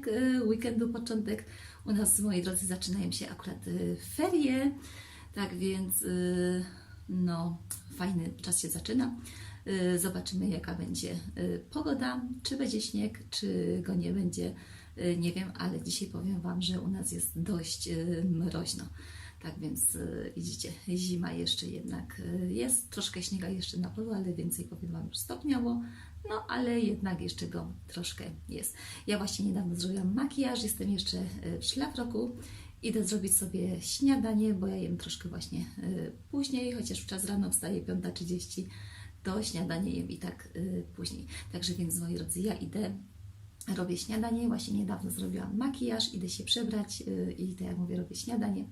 piątek, y, weekendu początek. U nas, moi drodzy, zaczynają się akurat y, ferie, tak więc y, no, fajny czas się zaczyna. Zobaczymy, jaka będzie pogoda, czy będzie śnieg, czy go nie będzie, nie wiem, ale dzisiaj powiem Wam, że u nas jest dość mroźno. Tak więc widzicie, zima jeszcze jednak jest, troszkę śniega jeszcze na polu, ale więcej powiem Wam już stopniowo, no ale jednak jeszcze go troszkę jest. Ja właśnie niedawno zrobiłam makijaż, jestem jeszcze y, w szlafroku, idę zrobić sobie śniadanie, bo ja jem troszkę właśnie y, później, chociaż w czas rano wstaję 5.30, to śniadanie jem i tak y, później. Także więc moi drodzy, ja idę robię śniadanie. Właśnie niedawno zrobiłam makijaż, idę się przebrać i tak jak mówię, robię śniadanie.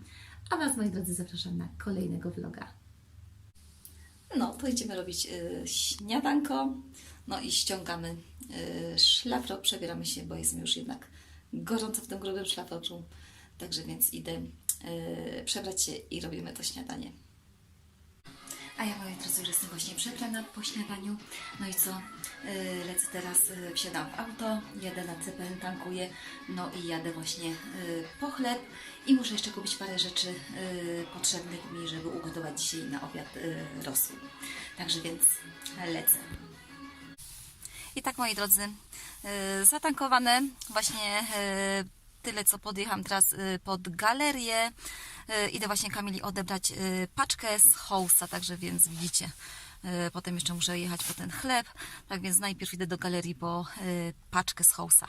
A Was, moi drodzy, zapraszam na kolejnego vloga. No, to idziemy robić śniadanko. No i ściągamy yy, szlafrok, przebieramy się, bo jest mi już jednak gorąco w tym grubym szlafroku. Także więc idę yy, przebrać się i robimy to śniadanie. A ja, moi drodzy, już jestem właśnie przebrana po śniadaniu. No i co? Yy, lecę teraz, wsiadam w auto, jadę na CPN, tankuję, no i jadę właśnie po chleb i muszę jeszcze kupić parę rzeczy potrzebnych mi, żeby ugotować dzisiaj na obiad yy, rosół. Także więc lecę. I tak, moi drodzy, yy, zatankowane właśnie yy, tyle, co podjechałam teraz yy, pod galerię. Idę właśnie Kamili odebrać paczkę z Hołsa, także więc widzicie. Potem jeszcze muszę jechać po ten chleb, tak więc najpierw idę do galerii po paczkę z Hołsa.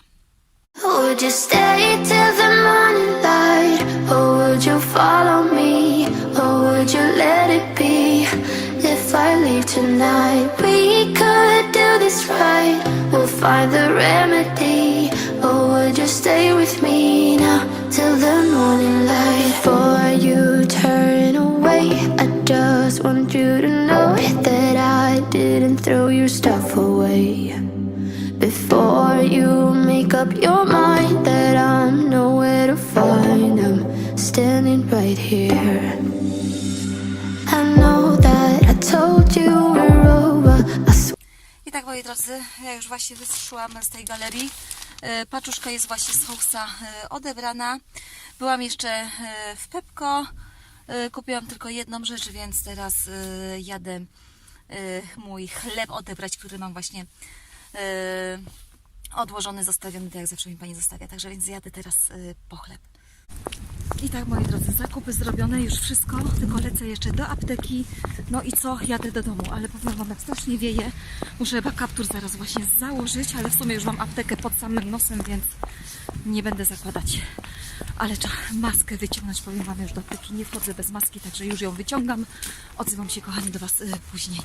Would you stay till the morning light? Or would you follow me? Or would you let it be? If I leave tonight, we could this right. We'll find the remedy. Or would you stay with me now till the morning light? Before you turn away, I just want you to know that I didn't throw your stuff away. Before you make up your mind that I'm nowhere to find, I'm standing right here. I know that I told you moi drodzy, ja już właśnie wyszłam z tej galerii. E, Paczuszka jest właśnie z Hołsa e, odebrana. Byłam jeszcze e, w Pepko. Kupiłam tylko jedną rzecz, więc teraz jadę mój chleb odebrać, który mam właśnie odłożony, zostawiony, tak jak zawsze mi Pani zostawia. Także więc jadę teraz po chleb. I tak, moi drodzy, zakupy zrobione, już wszystko, tylko lecę jeszcze do apteki. No i co? Jadę do domu, ale powiem Wam, jak strasznie wieje. Muszę chyba kaptur zaraz właśnie założyć, ale w sumie już mam aptekę pod samym nosem, więc nie będę zakładać. Ale trzeba maskę wyciągnąć, powiem Wam, już do apteki nie wchodzę bez maski, także już ją wyciągam. Odzywam się, kochani, do Was y, później.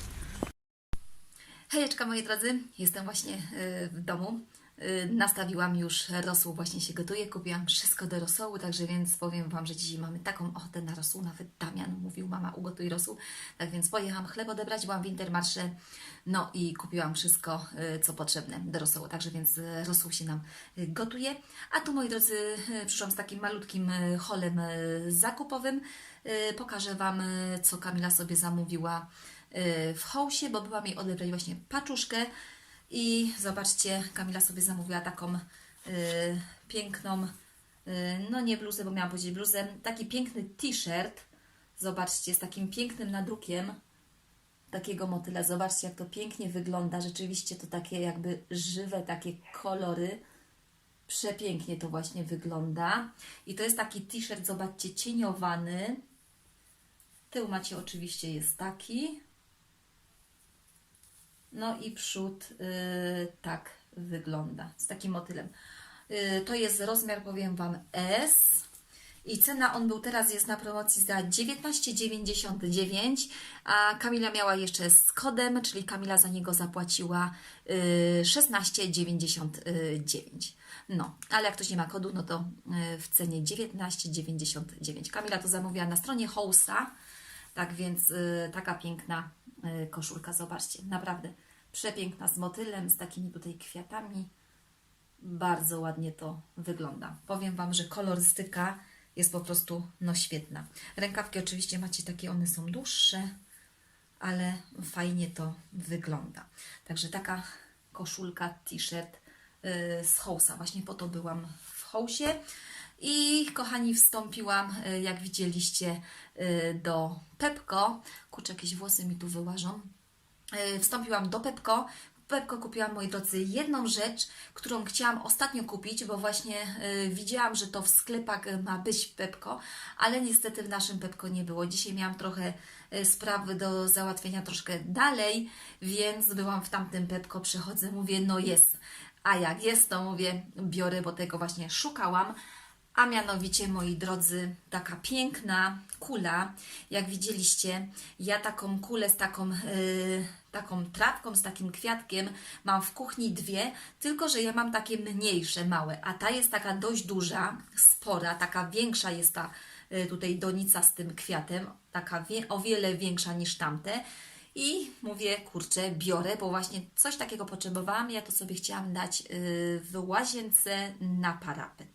Hejeczka moi drodzy, jestem właśnie y, w domu. Y, Nastawiłam już rosół, właśnie się gotuje. Kupiłam wszystko do rosołu, także więc powiem Wam, że dzisiaj mamy taką ochotę na rosół. Nawet Damian mówił, mama ugotuj rosół. Tak więc pojechałam chleb odebrać, byłam w Intermarsze, no i kupiłam wszystko, y, co potrzebne do rosołu. Także więc y, rosół się nam gotuje. A tu moi drodzy, przyszłam z takim malutkim holem zakupowym. Pokażę Wam, co Kamila sobie zamówiła w Hołsie, bo byłam jej odebrać właśnie paczuszkę i zobaczcie, Kamila sobie zamówiła taką y, piękną, y, no nie bluzę, bo miałam powiedzieć bluzę, taki piękny t-shirt, zobaczcie, z takim pięknym nadrukiem takiego motyla, zobaczcie jak to pięknie wygląda, rzeczywiście to takie jakby żywe, takie kolory, przepięknie to właśnie wygląda. I to jest taki t-shirt, zobaczcie, cieniowany, tył macie oczywiście jest taki, no i przód y, tak wygląda, z takim motylem. Y, to jest rozmiar, powiem Wam, S. I cena on był teraz jest na promocji za 19,99, a Kamila miała jeszcze z kodem, czyli Kamila za niego zapłaciła y, 16,99. No, ale jak ktoś nie ma kodu, no to y, w cenie 19,99. Kamila to zamówiła na stronie Hołsa, tak więc y, taka piękna y, koszulka, zobaczcie, naprawdę przepiękna z motylem, z takimi tutaj kwiatami. Bardzo ładnie to wygląda. Powiem Wam, że kolorystyka jest po prostu no świetna. Rękawki oczywiście macie takie, one są dłuższe, ale fajnie to wygląda. Także taka koszulka, t-shirt y, z Hołsa. Właśnie po to byłam w Hołsie. I kochani, wstąpiłam, y, jak widzieliście, y, do Pepko. Kurczę, jakieś włosy mi tu wyłażą. Y, Wstąpiłam do Pepko. W Pepko kupiłam, moi drodzy, jedną rzecz, którą chciałam ostatnio kupić, bo właśnie widziałam, że to w sklepach ma być Pepko, ale niestety w naszym Pepko nie było. Dzisiaj miałam trochę sprawy do załatwienia troszkę dalej, więc byłam w tamtym Pepko, przychodzę, mówię, no jest. A jak jest, to mówię, biorę, bo tego właśnie szukałam. A mianowicie, moi drodzy, taka piękna kula. Jak widzieliście, ja taką kulę z taką, yy, taką trawką, z takim kwiatkiem mam w kuchni dwie, tylko że ja mam takie mniejsze, małe, a ta jest taka dość duża, spora, taka większa jest ta yy, tutaj donica z tym kwiatem, taka wie, o wiele większa niż tamte. I mówię, kurczę, biorę, bo właśnie coś takiego potrzebowałam. Ja to sobie chciałam dać yy, w łazience na parapet.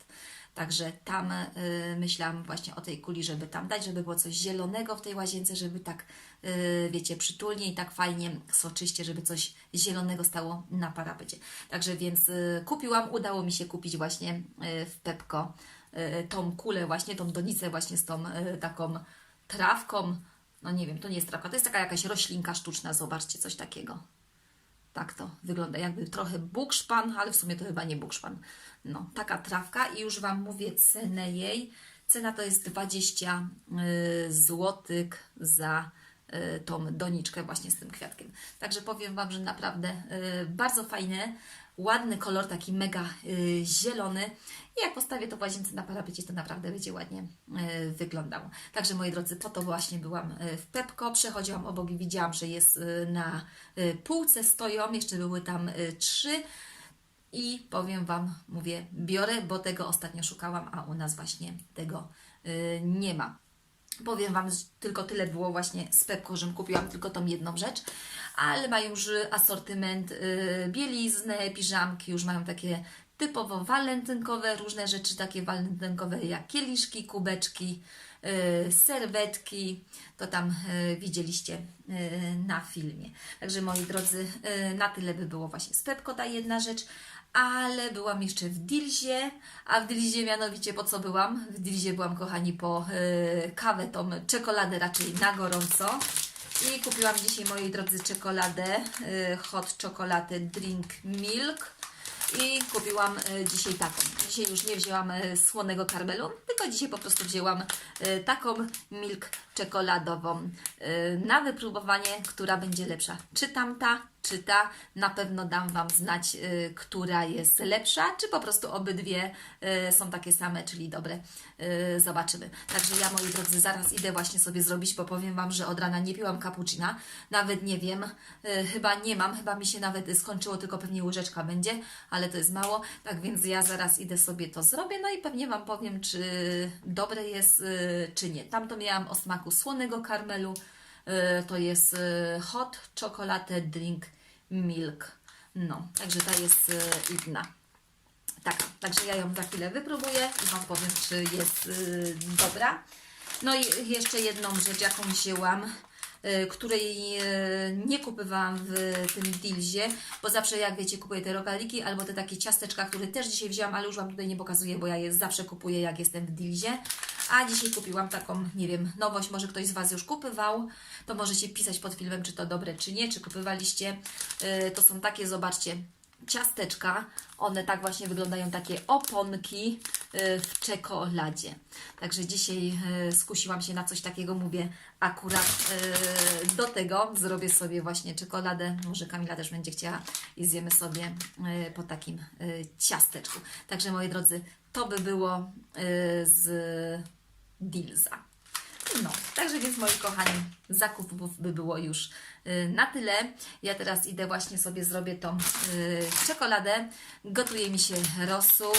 Także tam y, myślałam właśnie o tej kuli, żeby tam dać, żeby było coś zielonego w tej łazience, żeby tak, y, wiecie, przytulnie i tak fajnie, soczyście, żeby coś zielonego stało na parapecie. Także więc y, kupiłam, udało mi się kupić właśnie y, w Pepko y, tą kulę właśnie, tą donicę właśnie z tą y, taką trawką. No nie wiem, to nie jest trawka, to jest taka jakaś roślinka sztuczna, zobaczcie, coś takiego. Tak to wygląda, jakby trochę bukszpan, ale w sumie to chyba nie bukszpan. No, taka trawka i już Wam mówię cenę jej. Cena to jest 20 y, złotych za y, tą doniczkę właśnie z tym kwiatkiem. Także powiem Wam, że naprawdę y, bardzo fajny, ładny kolor, taki mega y, zielony. I jak postawię to w łazience na parapecie, to naprawdę będzie ładnie y, wyglądało. Także moi drodzy, po to właśnie byłam y, w Pepko, przechodziłam obok i widziałam, że jest y, na y, półce stoją, jeszcze były tam y, trzy. I powiem Wam, mówię, biorę, bo tego ostatnio szukałam, a u nas właśnie tego y, nie ma. Powiem Wam, że tylko tyle było właśnie z Pepko, że kupiłam tylko tą jedną rzecz, ale mają już asortyment y, bieliznę, piżamki, już mają takie typowo walentynkowe różne rzeczy, takie walentynkowe jak kieliszki, kubeczki, y, serwetki, to tam y, widzieliście na filmie. Także moi drodzy, na tyle by było właśnie z Pepko ta jedna rzecz, ale byłam jeszcze w Dilzie, a w Dilzie mianowicie po co byłam? W Dilzie byłam, kochani, po y, kawę, tą czekoladę raczej na gorąco. I kupiłam dzisiaj, moi drodzy, czekoladę, y, hot czekoladę Drink Milk. I kupiłam y, dzisiaj taką. Dzisiaj już nie wzięłam słonego karmelu, tylko dzisiaj po prostu wzięłam taką milk czekoladową na wypróbowanie, która będzie lepsza. Czy tamta, czy ta. Na pewno dam Wam znać, y, która jest lepsza, czy po prostu obydwie y, są takie same, czyli dobre. Y, zobaczymy. Także ja, moi drodzy, zaraz idę właśnie sobie zrobić, bo powiem Wam, że od rana nie piłam cappuccina. Nawet nie wiem, chyba nie mam, chyba mi się nawet skończyło, tylko pewnie łyżeczka będzie, ale to jest mało. Tak więc ja zaraz idę sobie to zrobię, no i pewnie Wam powiem, czy dobre jest, czy nie. Tam to miałam o smaku słonego karmelu. To jest hot chocolate drink milk. No, także ta jest y, inna. Taka, także ja ją za chwilę wypróbuję i Wam powiem, czy jest y, dobra. No i jeszcze jedną rzecz, jaką wzięłam, y, której nie kupowałam w tym Dilzie, bo zawsze, jak wiecie, kupuję te rogaliki albo te takie ciasteczka, które też dzisiaj wzięłam, ale już Wam tutaj nie pokazuję, bo ja je zawsze kupuję, jak jestem w Dilzie. A dzisiaj kupiłam taką, nie wiem, nowość, może ktoś z Was już kupywał, to możecie pisać pod filmem, czy to dobre, czy nie, czy kupywaliście. Y, To są takie, zobaczcie, ciasteczka. One tak właśnie wyglądają, takie oponki y, w czekoladzie. Także dzisiaj y, skusiłam się na coś takiego, mówię, akurat do tego zrobię sobie właśnie czekoladę. Może Kamila też będzie chciała i zjemy sobie po takim ciasteczku. Także moi drodzy, to by było z Dilza. No, także więc moi kochani, zakupów by było już y, na tyle. Ja teraz idę właśnie sobie zrobię tą y, czekoladę. Gotuje mi się rosół.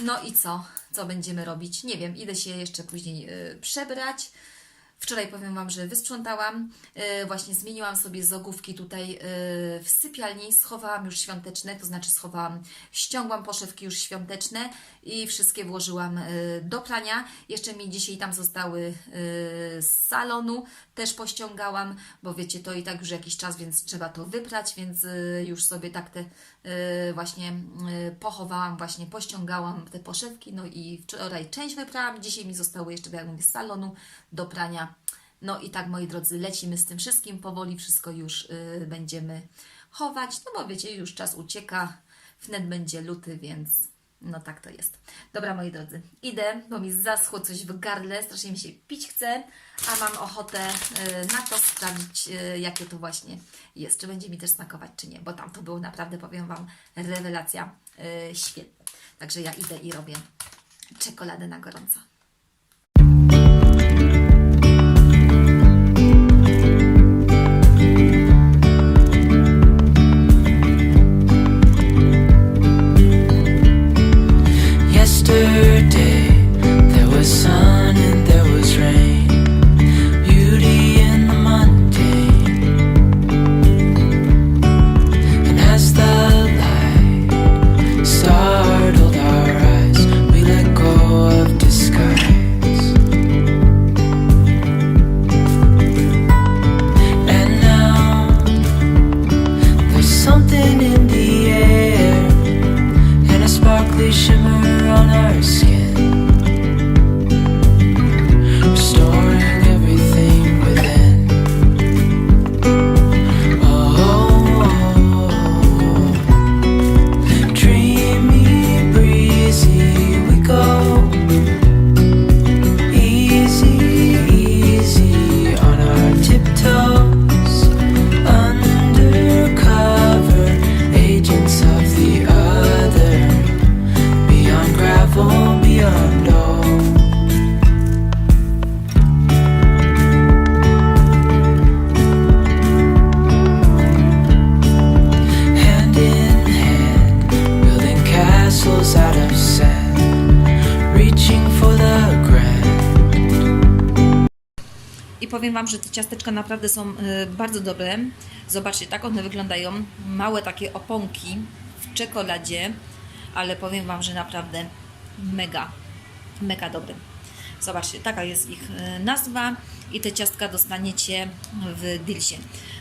No i co? Co będziemy robić? Nie wiem, idę się jeszcze później y, przebrać. Wczoraj powiem Wam, że wysprzątałam, e, właśnie zmieniłam sobie zogówki tutaj e, w sypialni, schowałam już świąteczne, to znaczy schowałam, ściągłam poszewki już świąteczne i wszystkie włożyłam e, do prania. Jeszcze mi dzisiaj tam zostały z salonu, też pościągałam, bo wiecie, to i tak już jakiś czas, więc trzeba to wyprać, więc już sobie tak te właśnie e, pochowałam, właśnie pościągałam te poszewki, no i wczoraj część wyprałam, dzisiaj mi zostały jeszcze, jak mówię, z salonu do prania. No i tak, moi drodzy, lecimy z tym wszystkim, powoli wszystko już y, będziemy chować, no bo wiecie, już czas ucieka, wnet będzie luty, więc no tak to jest. Dobra, moi drodzy, idę, bo mi zaschło coś w gardle, strasznie mi się pić chce, a mam ochotę y, na to sprawdzić, y, jakie to właśnie jest, czy będzie mi też smakować, czy nie, bo tam to było naprawdę, powiem Wam, rewelacja y, świetna. Także ja idę i robię czekoladę na gorąco. Powiem Wam, że te ciasteczka naprawdę są y, bardzo dobre. Zobaczcie, tak one wyglądają. Małe takie oponki w czekoladzie, ale powiem Wam, że naprawdę mega, mega dobre. Zobaczcie, taka jest ich y, nazwa i te ciastka dostaniecie w Dilsie.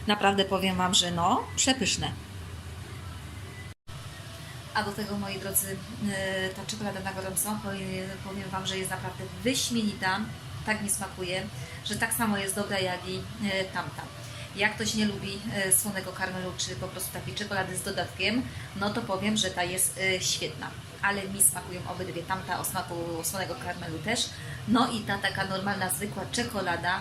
Naprawdę powiem Wam, że no, przepyszne. A do tego, moi drodzy, y, ta czekolada na gorąco, powie- powiem Wam, że jest naprawdę wyśmienita. Tak mi smakuje, że tak samo jest dobra jak i y, tamta. Jak ktoś nie lubi y, słonego karmelu, czy po prostu takiej czekolady z dodatkiem, no to powiem, że ta jest y, świetna. Ale mi smakują obydwie. Tamta o smaku słonego karmelu też. No i ta taka normalna, zwykła czekolada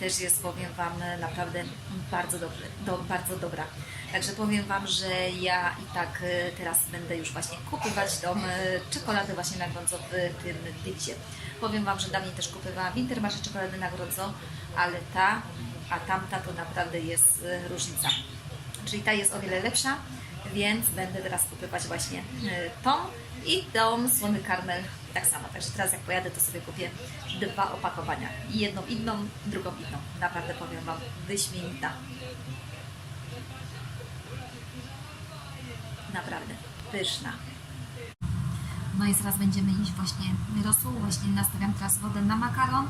też jest, powiem Wam, naprawdę bardzo, dobrze, do, bardzo dobra. Także powiem Wam, że ja i tak e, teraz będę już właśnie kupywać tą e, czekoladę właśnie na gorąco w tym Dilsie. Powiem Wam, że dawniej też kupowałam w Intermarché czekoladę na gorąco, ale ta, a tamta to naprawdę jest e, różnica. Czyli ta jest o wiele lepsza, więc będę teraz kupywać właśnie e, tą i tą słony karmel tak samo. Także teraz jak pojadę, to sobie kupię dwa opakowania. Jedną inną, drugą inną. Naprawdę powiem Wam, wyśmienita. Naprawdę pyszna. No i zaraz będziemy jeść właśnie rosół. Właśnie nastawiam teraz wodę na makaron.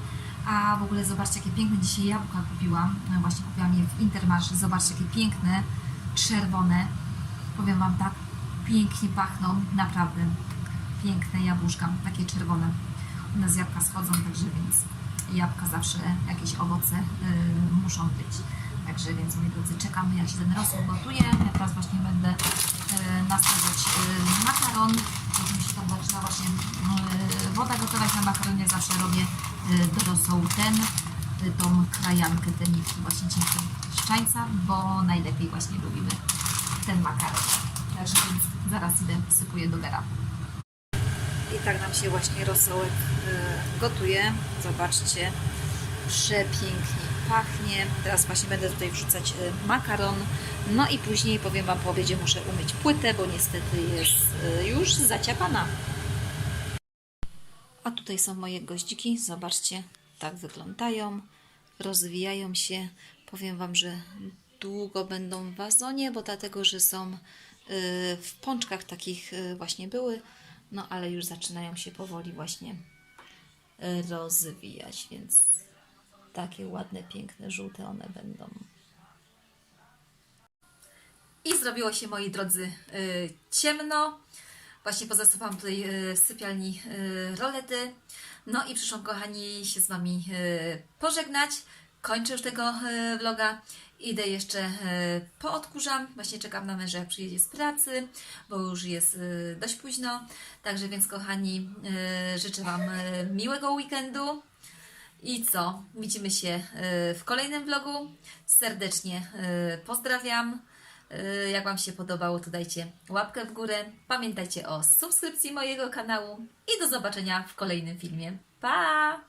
A w ogóle zobaczcie, jakie piękne dzisiaj jabłka kupiłam. No Właśnie kupiłam je w Intermarché. Zobaczcie, jakie piękne, czerwone. Powiem Wam tak, pięknie pachną. Naprawdę piękne jabłuszka, takie czerwone. U nas jabłka schodzą, także więc jabłka zawsze, jakieś owoce y, muszą być. Także więc moi drodzy, czekamy jak się ten rosół gotuje. Ja teraz właśnie będę y, nastawiać y, makaron. Mi tam zaczyna właśnie y, woda gotować na makaronie. Zawsze robię y, do rosołu ten, y, tą krajankę, te nitki właśnie cienkie szczańca, bo najlepiej właśnie lubimy ten makaron. Także więc zaraz idę, sypuję do gara. I tak nam się właśnie rosołek gotuje. Zobaczcie, przepięknie pachnie. Teraz właśnie będę tutaj wrzucać y, makaron. No i później powiem Wam po obiedzie muszę umyć płytę, bo niestety jest y, już zaciapana. A tutaj są moje goździki. Zobaczcie, tak wyglądają. rozwijają się. Powiem Wam, że długo będą w wazonie, bo dlatego, że są y, w pączkach takich właśnie były, no ale już zaczynają się powoli właśnie rozwijać, więc takie ładne, piękne, żółte one będą. I zrobiło się, moi drodzy, y, ciemno. Właśnie pozastawałam tutaj y, w sypialni y, rolety. No i przyszłam, kochani, się z Wami pożegnać. Kończę już tego vloga. Idę jeszcze poodkurzam. Właśnie czekam na męża, jak przyjedzie z pracy, bo już jest dość późno. Także więc, kochani, życzę Wam miłego weekendu. I co? Widzimy się y, w kolejnym vlogu. Serdecznie y, pozdrawiam. Y, Jak Wam się podobało, to dajcie łapkę w górę. Pamiętajcie o subskrypcji mojego kanału i do zobaczenia w kolejnym filmie. Pa!